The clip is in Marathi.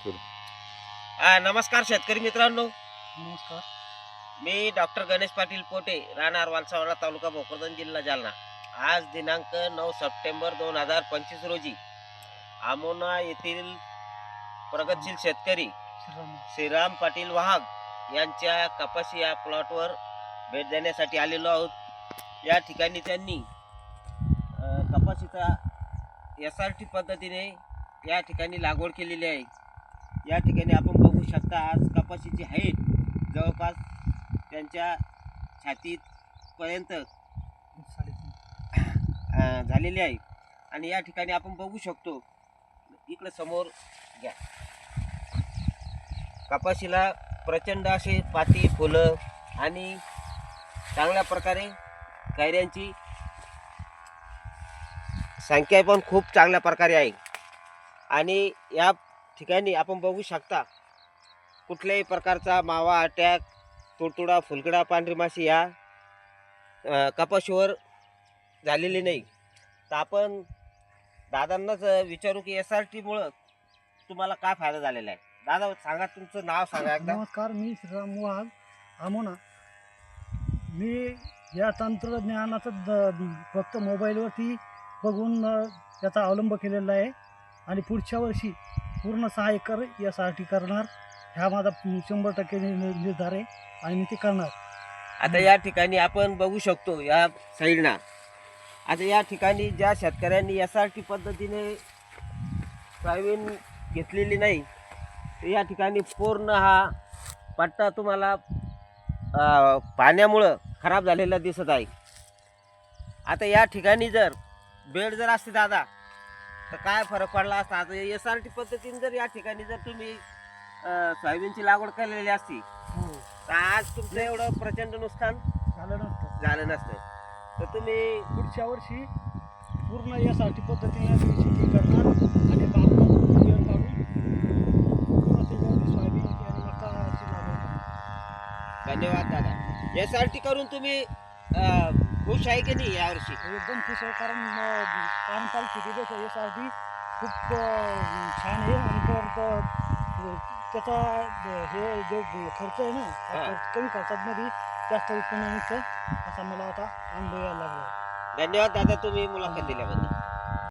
आ, नमस्कार शेतकरी मित्रांनो. नमस्कार. मी डॉक्टर गणेश पाटील पोटे राहणार वालसावळा तालुका भोकरदन जिल्हा जालना. आज दिनांक नऊ सप्टेंबर दोन हजार पंचवीस रोजी आमोना येथील प्रगतशील शेतकरी श्रीराम. पाटील वाहक यांच्या कपाशी या प्लॉटवर भेट देण्यासाठी आलेलो आहोत. या ठिकाणी त्यांनी कपाशीचा एस आर टी पद्धतीने या ठिकाणी लागवड केलेली आहे. या ठिकाणी आपण बघू शकता आज कपाशीची हाईट जवळपास त्यांच्या छातीपर्यंत झालेली आहे. आणि या ठिकाणी आपण बघू शकतो इकडं समोर घ्या. कपाशीला प्रचंड असे पाती फुलं आणि चांगल्या प्रकारे कैऱ्यांची संख्या पण खूप चांगल्या प्रकारे आहे. आणि या ठिकाणी आपण बघू शकता कुठल्याही प्रकारचा मावा अटॅक तुडतुडा फुलकडा पांढरी माशी या कपाशीवर झालेली नाही. तर आपण दादांनाच विचारू की एस आर टीमुळं तुम्हाला काय फायदा झालेला आहे? दादा सांगा तुमचं नाव सांगा एकदा. नमस्कार मी श्रीराम वाघ आमोना मी या तंत्रज्ञानाचं द- फक्त मोबाईलवरती बघून अ, त्याचा अवलंब केलेला आहे. आणि पुढच्या वर्षी पूर्ण सहाय्य कर यासाठी करणार. ह्या माझा शंभर टक्के निर्धार आहे आणि मी ते करणार. आता या ठिकाणी आपण बघू शकतो या साईडना आता या ठिकाणी ज्या शेतकऱ्यांनी एस आर टी पद्धतीने सोयाबीन घेतलेली नाही तर या ठिकाणी पूर्ण हा पट्टा तुम्हाला पाण्यामुळं खराब झालेला दिसत आहे. आता या ठिकाणी जर बेड जर असते दादा तर काय फरक पडला असता? आता एस आर टी पद्धतीने जर या ठिकाणी जर तुम्ही अ, सोयाबीनची लागवड केलेली असती हो. तर आज तुमचं एवढं प्रचंड नुकसान झालं नसतं. झालं नसतं. तर तुम्ही पुढच्या वर्षी पूर्ण यासाठी पद्धतीने मी शेती करणार आणि बागकाम वेळ काढून पूर्ण त्याच्यावरती सोयाबीन आणि मकाची लागवड करणार. धन्यवाद दादा. एस आर टी करून तुम्ही अं, खुश आहे की नाही यावर्षी एकदम खुश आहे कारण अं, पारंपरिक शेतीपेक्षा यासाठी खूप अं, छान आहे आणि परत त्याचा हे जो खर्च आहे ना हा. खर्च कमी खर्चामध्ये जास्त उत्पन्न निघतं असा मला आता अनुभव यायला लागला धन्यवाद दादा तुम्ही मुलाखत दिल्याबद्दल.